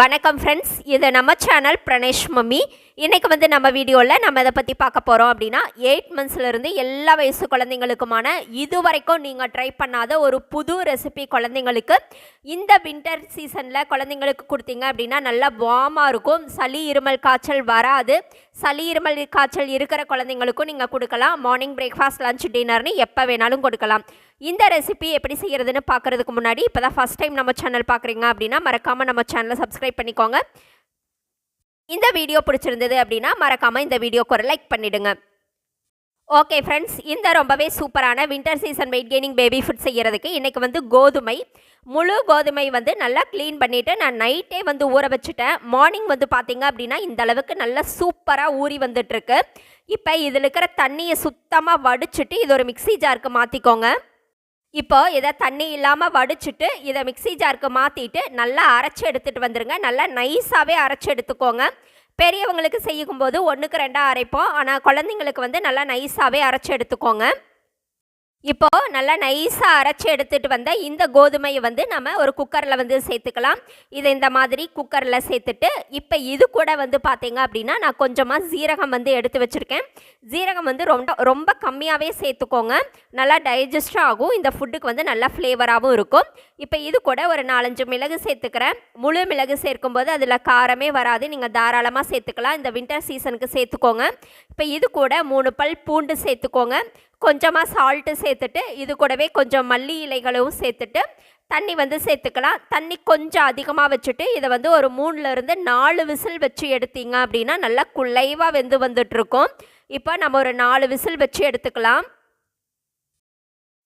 வணக்கம் ஃப்ரெண்ட்ஸ் இது நம்ம சேனல் பிரணேஷ் மம்மி இன்றைக்கி வந்து நம்ம வீடியோவில் நம்ம இதை பற்றி பார்க்க போகிறோம் அப்படின்னா எயிட் மந்த்ஸ்லேருந்து எல்லா வயசு குழந்தைங்களுக்குமான இது வரைக்கும் நீங்கள் ட்ரை பண்ணாத ஒரு புது ரெசிபி குழந்தைங்களுக்கு இந்த வின்டர் சீசனில் குழந்தைங்களுக்கு கொடுத்தீங்க அப்படின்னா நல்லா வார்மாக இருக்கும். சளி இருமல் காய்ச்சல் வராது. சளி இருமல் காய்ச்சல் இருக்கிற குழந்தைங்களுக்கும் நீங்கள் கொடுக்கலாம். மார்னிங் பிரேக்ஃபாஸ்ட் லஞ்ச் டின்னர்னு எப்போ வேணாலும் கொடுக்கலாம். இந்த ரெசிபி எப்படி செய்கிறதுன்னு பார்க்குறதுக்கு முன்னாடி இப்போ தான் ஃபஸ்ட் டைம் நம்ம சேனல் பார்க்குறீங்க அப்படின்னா மறக்காமல் நம்ம சேனலை சப்ஸ்கிரைப் பண்ணிக்கோங்க. இந்த வீடியோ பிடிச்சிருந்தது அப்படின்னா மறக்காமல் இந்த வீடியோக்கு ஒரு லைக் பண்ணிவிடுங்க ஓகே ஃப்ரெண்ட்ஸ் இந்த ரொம்பவே சூப்பரான winter season weight gaining baby food செய்கிறதுக்கு இன்றைக்கி வந்து கோதுமை முழு கோதுமை வந்து நல்லா க்ளீன் பண்ணிவிட்டு நான் நைட்டே வந்து ஊற வச்சுட்டேன். மார்னிங் வந்து பார்த்தீங்க அப்படின்னா இந்த அளவுக்கு நல்லா சூப்பராக ஊறி வந்துட்டுருக்கு. இப்போ இதில் இருக்கிற தண்ணியை சுத்தமாக வடிச்சிட்டு இது ஒரு மிக்ஸி ஜாருக்கு மாற்றிக்கோங்க இப்போ இதை தண்ணி இல்லாமல் வடிச்சிட்டு இதை மிக்ஸி ஜாருக்கு மாற்றிட்டு நல்லா அரைச்சி எடுத்துகிட்டு வந்துடுங்க நல்லா நைஸாகவே அரைச்சி எடுத்துக்கோங்க. பெரியவங்களுக்கு செய்யும்போது ஒன்றுக்கு ரெண்டாக அரைப்போம். ஆனால் குழந்தைங்களுக்கு வந்து நல்லா நைஸாகவே அரைச்சி எடுத்துக்கோங்க. இப்போ நல்லா நைஸாக அரைச்சி எடுத்துகிட்டு வந்த இந்த கோதுமையை வந்து நம்ம ஒரு குக்கரில் வந்து சேர்த்துக்கலாம். இதை இந்த மாதிரி குக்கரில் சேர்த்துட்டு இப்போ இது கூட வந்து பார்த்தீங்க அப்படின்னா நான் கொஞ்சமாக ஜீரகம் வந்து எடுத்து வச்சுருக்கேன். ஜீரகம் வந்து ரொம்ப ரொம்ப கம்மியாகவே சேர்த்துக்கோங்க. நல்லா டைஜஸ்ட் ஆகும். இந்த ஃபுட்டுக்கு வந்து நல்லா ஃப்ளேவராகவும் இருக்கும். இப்போ இது கூட ஒரு நாலஞ்சு மிளகு சேர்த்துக்கிறேன். முழு மிளகு சேர்க்கும்போது அதில் காரமே வராது. நீங்கள் தாராளமாக சேர்த்துக்கலாம். இந்த வின்டர் சீசனுக்கு சேர்த்துக்கோங்க. இப்போ இது கூட மூணு பல் பூண்டு சேர்த்துக்கோங்க. கொஞ்சமாக சால்ட்டு சேர்த்துட்டு இது கூடவே கொஞ்சம் மல்லி இலைகளும் சேர்த்துட்டு தண்ணி வந்து சேர்த்துக்கலாம். தண்ணி கொஞ்சம் அதிகமாக வச்சுட்டு இதை வந்து ஒரு மூணுலேருந்து நாலு விசில் வச்சு எடுத்தீங்க அப்படின்னா நல்லா குலைவாக வெந்து வந்துட்டுருக்கோம் இப்போ நம்ம ஒரு நாலு விசில் வச்சு எடுத்துக்கலாம்.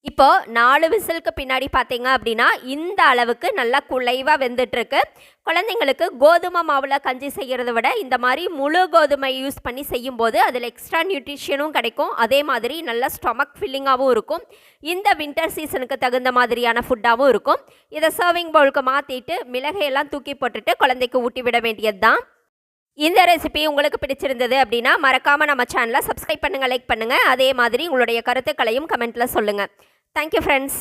இப்போ நாலு விசிலுக்கு பின்னாடி பார்த்தீங்க அப்படின்னா இந்த அளவுக்கு நல்லா குலைவாக வெந்துட்டுருக்கு. குழந்தைங்களுக்கு கோதுமை மாவில் கஞ்சி செய்கிறத விட இந்த மாதிரி முழு கோதுமை யூஸ் பண்ணி செய்யும்போது அதில் எக்ஸ்ட்ரா நியூட்ரிஷனும் கிடைக்கும். அதே மாதிரி நல்ல ஸ்டொமக் ஃபில்லிங்காகவும் இருக்கும். இந்த வின்டர் சீசனுக்கு தகுந்த மாதிரியான ஃபுட்டாகவும் இருக்கும். இதை சர்விங் பவுலுக்கு மாற்றிட்டு மிளகையெல்லாம் தூக்கி போட்டுட்டு குழந்தைக்கு ஊட்டி விட வேண்டியது தான் இந்த ரெசிபி உங்களுக்கு பிடிச்சிருந்தது அப்படின்னா மறக்காமல் நம்ம சேனலை சப்ஸ்கிரைப் பண்ணுங்கள் லைக் பண்ணுங்கள் அதே மாதிரி உங்களுடைய கருத்துக்களையும் கமெண்ட்டில் சொல்லுங்கள் தேங்க்யூ ஃப்ரெண்ட்ஸ்